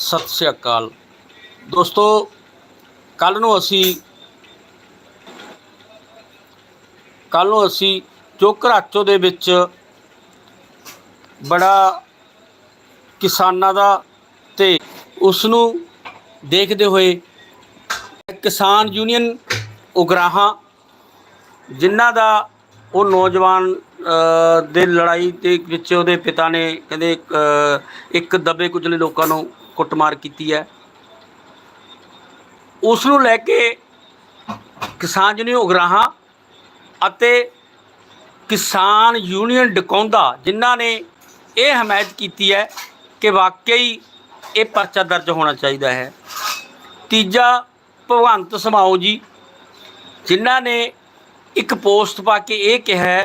ਸਤਿ ਸ੍ਰੀ ਅਕਾਲ। ਦੋਸਤੋ ਕੱਲ ਨੂੰ ਅਸੀਂ ਕੱਲ ਨੂੰ ਅਸੀਂ ਜੋ ਘਰਾਚੋ ਦੇ ਵਿੱਚ ਬੜਾ ਕਿਸਾਨਾਂ ਦਾ ਤੇ ਉਸ ਨੂੰ ਦੇਖਦੇ ਹੋਏ ਕਿਸਾਨ ਯੂਨੀਅਨ ਉਗਰਾਹਾਂ, ਜਿਨ੍ਹਾਂ ਦਾ ਉਹ ਨੌਜਵਾਨ ਦੇ ਲੜਾਈ ਦੇ ਵਿੱਚ ਉਹਦੇ ਪਿਤਾ ਨੇ ਕਹਿੰਦੇ ਇੱਕ ਦਬੇ ਕੁਚਲੇ ਲੋਕਾਂ ਨੂੰ ਕੁੱਟਮਾਰ ਕੀਤੀ ਹੈ। ਉਸ ਨੂੰ ਲੈ ਕੇ ਕਿਸਾਨ ਯੂਨੀਅਨ ਉਗਰਾਹਾਂ ਅਤੇ ਕਿਸਾਨ ਯੂਨੀਅਨ ਡਕੌਂਦਾ, ਜਿਨ੍ਹਾਂ ਨੇ ਇਹ ਹਮਾਇਤ ਕੀਤੀ ਹੈ ਕਿ ਵਾਕਈ ਇਹ ਪਰਚਾ ਦਰਜ ਹੋਣਾ ਚਾਹੀਦਾ ਹੈ। ਤੀਜਾ, ਭਗਵੰਤ ਸਮਾਓ ਜੀ, ਜਿਨ੍ਹਾਂ ਨੇ ਇੱਕ ਪੋਸਟ ਪਾ ਕੇ ਇਹ ਕਿਹਾ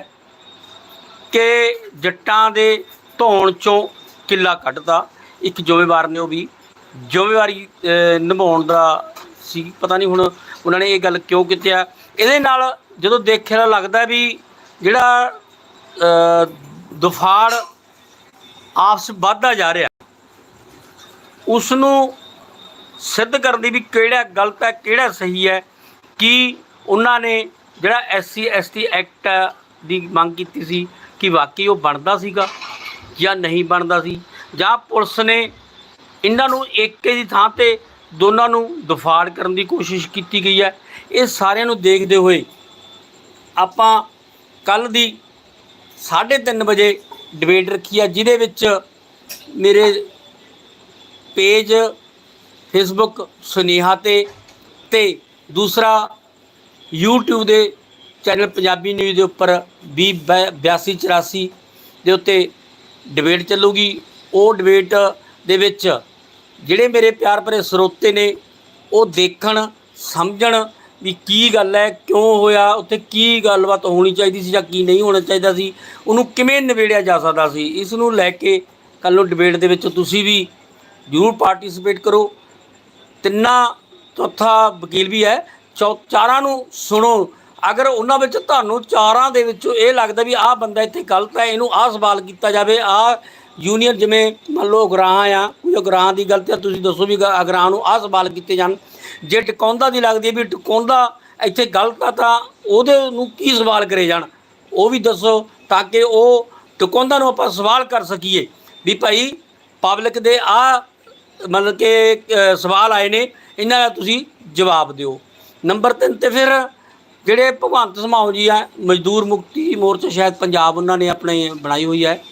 ਕਿ ਜੱਟਾਂ ਦੇ ਧੌਣ ਚੋਂ ਕਿੱਲਾ ਕੱਢਦਾ ਇੱਕ ਜ਼ਿੰਮੇਵਾਰ ਨੇ ਉਹ ਵੀ। ਜ਼ਿੰਮੇਵਾਰੀ ਨਿਭਾਉਣ ਦਾ ਸੀ। ਪਤਾ ਨਹੀਂ ਹੁਣ ਉਹਨਾਂ ਨੇ ਇਹ ਗੱਲ ਕਿਉਂ ਕੀਤੀ ਆ। ਇਹਦੇ ਨਾਲ ਜਦੋਂ ਦੇਖਿਆ ਲੱਗਦਾ ਵੀ ਜਿਹੜਾ ਦੁਫਾੜ ਆਪਸ ਵੱਧਦਾ ਜਾ ਰਿਹਾ ਉਸ ਨੂੰ ਸਿੱਧ ਕਰਨ ਦੀ ਵੀ ਕਿਹੜਾ ਗਲਤ ਹੈ, ਕਿਹੜਾ ਸਹੀ ਹੈ, ਕਿ ਉਹਨਾਂ ਨੇ ਜਿਹੜਾ ਐਸਸੀ ਐਸਟੀ ਐਕਟ ਦੀ ਮੰਗ ਕੀਤੀ ਸੀ, ਕਿ ਵਾਕਈ ਉਹ ਬਣਦਾ ਸੀਗਾ ਜਾਂ ਨਹੀਂ ਬਣਦਾ ਸੀ। ਜਾਂ ਪੁਲਿਸ ਨੇ ਇਹਨਾਂ ਨੂੰ ਏਕੇ ਦੀ ਥਾਂ ਤੇ ਦੋਨਾਂ ਨੂੰ ਦਫਾੜ ਕਰਨ ਦੀ ਕੋਸ਼ਿਸ਼ ਕੀਤੀ ਗਈ ਹੈ। ਇਹ ਸਾਰਿਆਂ ਨੂੰ ਦੇਖਦੇ ਹੋਏ ਆਪਾਂ ਕੱਲ ਦੀ 3:30 ਵਜੇ ਡਿਬੇਟ ਰੱਖੀ ਹੈ, ਜਿਹਦੇ ਵਿੱਚ ਮੇਰੇ ਪੇਜ ਫੇਸਬੁੱਕ ਸੁਨੇਹਾ ਤੇ ਤੇ ਦੂਸਰਾ YouTube ਦੇ ਚੈਨਲ ਪੰਜਾਬੀ ਨਿਊਜ਼ ਦੇ ਉੱਪਰ 20 82 84 ਦੇ ਉੱਤੇ ਡਿਬੇਟ ਚੱਲੂਗੀ। ਉਹ ਡਿਬੇਟ ਦੇ ਵਿੱਚ ਜਿਹੜੇ ਮੇਰੇ ਪਿਆਰ ਭਰੇ ਸਰੋਤੇ ਨੇ, ਉਹ ਦੇਖਣ, ਸਮਝਣ ਵੀ ਕੀ ਗੱਲ ਹੈ, ਕਿਉਂ ਹੋਇਆ, ਉੱਥੇ ਕੀ ਗੱਲਬਾਤ ਹੋਣੀ ਚਾਹੀਦੀ ਸੀ ਜਾਂ ਕੀ ਨਹੀਂ ਹੋਣਾ ਚਾਹੀਦਾ ਸੀ, ਉਹਨੂੰ ਕਿਵੇਂ ਨਿਬੇੜਿਆ ਜਾ ਸਕਦਾ ਸੀ, ਇਸ ਨੂੰ ਲੈ ਕੇ ਕੱਲ੍ਹ ਨੂੰ ਡਿਬੇਟ ਦੇ ਵਿੱਚ ਤੁਸੀਂ ਵੀ ਜ਼ਰੂਰ ਪਾਰਟਿਸਿਪੇਟ ਕਰੋ। ਤਿੰਨਾਂ, ਚੌਥਾ ਵਕੀਲ ਵੀ ਹੈ, ਚੌ, ਚਾਰਾਂ ਨੂੰ ਸੁਣੋ। ਅਗਰ ਉਹਨਾਂ ਵਿੱਚ ਤੁਹਾਨੂੰ ਚਾਰਾਂ ਦੇ ਵਿੱਚੋਂ ਇਹ ਲੱਗਦਾ ਵੀ ਆਹ ਬੰਦਾ ਇੱਥੇ ਗਲਤ ਹੈ, ਇਹਨੂੰ ਆਹ ਸਵਾਲ ਕੀਤਾ ਜਾਵੇ, ਆਹ ਯੂਨੀਅਨ ਜਿਵੇਂ ਮੰਨ ਲਓ ਗਰਾਹਾਂ ਆ, ਕੋਈ ਗ੍ਰਾਂ ਦੀ ਗਲਤੀ ਆ, ਤੁਸੀਂ ਦੱਸੋ ਵੀ ਗ੍ਰਾਂ ਨੂੰ ਆਹ ਸਵਾਲ ਕੀਤੇ ਜਾਣ। ਜੇ ਟਿਕਾਉਂਦਾ ਦੀ ਲੱਗਦੀ ਹੈ ਵੀ ਟਿਕਾਉਂਦਾ ਇੱਥੇ ਗਲਤ ਆ, ਤਾਂ ਉਹਦੇ ਨੂੰ ਕੀ ਸਵਾਲ ਕਰੇ ਜਾਣ? ਉਹ ਵੀ ਦੱਸੋ, ਤਾਂ ਕਿ ਉਹ ਟਿਕਾਉਂਦਾ ਨੂੰ ਆਪਾਂ ਸਵਾਲ ਕਰ ਸਕੀਏ ਵੀ ਭਾਈ ਪਬਲਿਕ ਦੇ ਆ ਮਤਲਬ ਕਿ ਸਵਾਲ ਆਏ ਨੇ, ਇਹਨਾਂ ਦਾ ਤੁਸੀਂ ਜਵਾਬ ਦਿਓ। ਨੰਬਰ 3 ਤੇ ਫਿਰ ਜਿਹੜੇ ਭਗਵੰਤ ਸਮਾਓ ਜੀ ਆ, ਮਜ਼ਦੂਰ ਮੁਕਤੀ ਮੋਰਚਾ ਸ਼ਾਇਦ ਪੰਜਾਬ ਉਹਨਾਂ ਨੇ ਆਪਣੇ ਬਣਾਈ ਹੋਈ ਹੈ।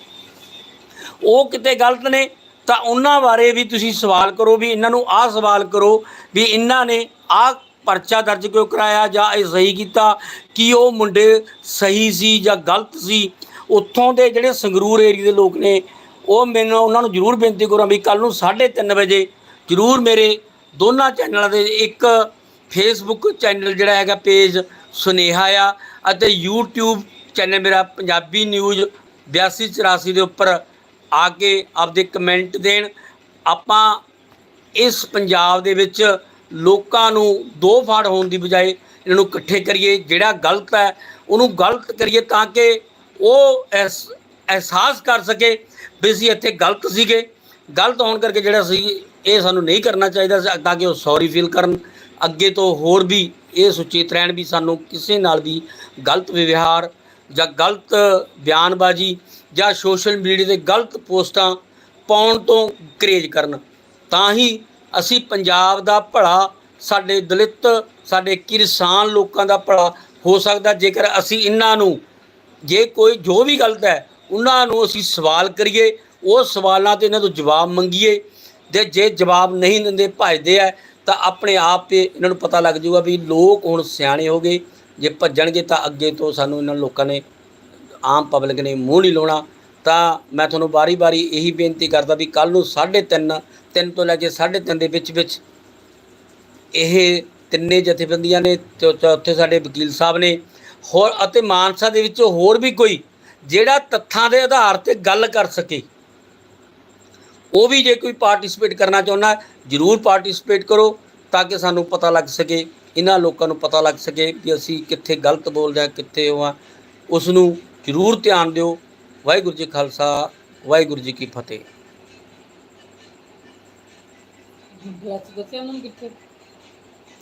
ਉਹ ਕਿਤੇ ਗਲਤ ਨੇ, ਤਾਂ ਉਹਨਾਂ ਬਾਰੇ ਵੀ ਤੁਸੀਂ ਸਵਾਲ ਕਰੋ ਵੀ ਇਹਨਾਂ ਨੂੰ ਆਹ ਸਵਾਲ ਕਰੋ ਵੀ ਇਹਨਾਂ ਨੇ ਆਹ ਪਰਚਾ ਦਰਜ ਕਿਉਂ ਕਰਾਇਆ ਜਾਂ ਇਹ ਸਹੀ ਕੀਤਾ, ਕਿ ਉਹ ਮੁੰਡੇ ਸਹੀ ਸੀ ਜਾਂ ਗਲਤ ਸੀ। ਉੱਥੋਂ ਦੇ ਜਿਹੜੇ ਸੰਗਰੂਰ ਏਰੀਆ ਦੇ ਲੋਕ ਨੇ, ਉਹ ਮੈਨੂੰ ਉਹਨਾਂ ਨੂੰ ਜ਼ਰੂਰ ਬੇਨਤੀ ਕਰਾਂ ਵੀ ਕੱਲ ਨੂੰ 3:30 ਵਜੇ ਜ਼ਰੂਰ ਮੇਰੇ ਦੋਨਾਂ ਚੈਨਲਾਂ ਦੇ ਇੱਕ ਫੇਸਬੁੱਕ ਚੈਨਲ ਜਿਹੜਾ ਹੈਗਾ ਪੇਜ ਸੁਨੇਹਾ ਆ ਅਤੇ YouTube ਚੈਨਲ ਮੇਰਾ ਪੰਜਾਬੀ ਨਿਊਜ਼ 8284 ਦੇ ਉੱਪਰ ਆ ਕੇ ਆਪਦੇ ਕਮੈਂਟ ਦੇਣ। ਆਪਾਂ ਇਸ ਪੰਜਾਬ ਦੇ ਵਿੱਚ ਲੋਕਾਂ ਨੂੰ ਦੋ ਫਾੜ ਹੋਣ ਦੀ ਬਜਾਏ ਇਹਨਾਂ ਨੂੰ ਇਕੱਠੇ ਕਰੀਏ। ਜਿਹੜਾ ਗਲਤ ਹੈ, ਉਹਨੂੰ ਗਲਤ ਕਰੀਏ ਤਾਂ ਕਿ ਉਹ ਅਹਿਸ- ਅਹਿਸਾਸ ਕਰ ਸਕੇ ਵੀ ਅਸੀਂ ਇੱਥੇ ਗਲਤ ਸੀਗੇ। ਗਲਤ ਹੋਣ ਕਰਕੇ ਜਿਹੜਾ ਸੀ, ਇਹ ਸਾਨੂੰ ਨਹੀਂ ਕਰਨਾ ਚਾਹੀਦਾ ਸੀ। ਤਾਂ ਕਿ ਉਹ ਸੌਰੀ ਫੀਲ ਕਰਨ। ਅੱਗੇ ਤੋਂ ਹੋਰ ਵੀ ਇਹ ਸੁਚੇਤ ਰਹਿਣ ਵੀ ਸਾਨੂੰ ਕਿਸੇ ਨਾਲ ਵੀ ਗਲਤ ਵਿਵਹਾਰ ਜਾਂ ਗਲਤ ਬਿਆਨਬਾਜ਼ੀ ਜਾਂ ਸੋਸ਼ਲ ਮੀਡੀਆ ਤੇ ਗਲਤ ਪੋਸਟਾਂ ਪਾਉਣ ਤੋਂ ਕਰੇਜ ਕਰਨ। ਤਾਂ ਹੀ ਅਸੀਂ ਪੰਜਾਬ ਦਾ ਭਲਾ, ਸਾਡੇ ਦਲਿਤ, ਸਾਡੇ ਕਿਸਾਨ ਲੋਕਾਂ ਦਾ ਭਲਾ ਹੋ ਸਕਦਾ। ਜੇਕਰ ਅਸੀਂ ਇਹਨਾਂ ਨੂੰ, ਜੇ ਕੋਈ ਜੋ ਵੀ ਗਲਤ ਹੈ, ਉਹਨਾਂ ਨੂੰ ਅਸੀਂ ਸਵਾਲ ਕਰੀਏ, ਉਹ ਸਵਾਲਾਂ ਤੇ ਇਹਨਾਂ ਤੋਂ ਜਵਾਬ ਮੰਗੀਏ ਤੇ ਜੇ ਜਵਾਬ ਨਹੀਂ ਦਿੰਦੇ, ਭੱਜਦੇ ਆ, ਤਾਂ ਆਪਣੇ ਆਪ ਤੇ ਇਹਨਾਂ ਨੂੰ ਪਤਾ ਲੱਗ ਜਾਊਗਾ ਵੀ ਲੋਕ ਹੁਣ ਸਿਆਣੇ ਹੋ ਗਏ। ਜੇ ਭੱਜਣਗੇ ਤਾਂ ਅੱਗੇ ਤੋਂ ਸਾਨੂੰ ਇਹਨਾਂ ਲੋਕਾਂ ਨੇ ਆਮ ਪਬਲਿਕ ਨੇ ਮੂੰਹ ਨਹੀਂ ਲਾਉਣਾ। ਤਾਂ ਮੈਂ ਤੁਹਾਨੂੰ ਬਾਰੀ-ਬਾਰੀ ਇਹੀ ਬੇਨਤੀ ਕਰਦਾ ਵੀ ਕੱਲ ਨੂੰ 3:30 ਤਿੰਨ ਤੋਂ ਲੈ ਕੇ 3:30 ਦੇ ਵਿੱਚ ਵਿੱਚ ਇਹ ਤਿੰਨੇ ਜਥੇਬੰਦੀਆਂ ਨੇ ਤੇ ਚੌਥੇ ਸਾਡੇ ਵਕੀਲ ਸਾਹਿਬ ਨੇ ਹੋਰ ਅਤੇ ਮਾਨਸਾ ਦੇ ਵਿੱਚੋਂ ਹੋਰ ਵੀ ਕੋਈ ਜਿਹੜਾ ਤੱਥਾਂ ਦੇ ਆਧਾਰ ਤੇ ਗੱਲ ਕਰ ਸਕੇ। ਉਹ ਵੀ ਜੇ ਕੋਈ ਪਾਰਟਿਸਿਪੇਟ ਕਰਨਾ ਚਾਹੁੰਦਾ, ਜਰੂਰ ਪਾਰਟਿਸਿਪੇਟ ਕਰੋ ਤਾਂ ਕਿ ਸਾਨੂੰ ਪਤਾ ਲੱਗ ਸਕੇ, ਇਹਨਾਂ ਲੋਕਾਂ ਨੂੰ ਪਤਾ ਲੱਗ ਸਕੇ ਕਿ ਅਸੀਂ ਕਿੱਥੇ ਗਲਤ ਬੋਲਦੇ ਹਾਂ, ਕਿੱਥੇ ਉਹ ਆ ਉਸ ਨੂੰ ਜਰੂਰ ਧਿਆਨ ਦਿਓ। ਵਾਹਿਗੁਰੂ ਜੀ ਖਾਲਸਾ ਵਾਹਿਗੁਰੂ ਜੀ ਕੀ ਫਤਿਹ। ਦੱਸਿਆ ਉਹਨਾਂ ਨੂੰ ਕਿੱਥੇ?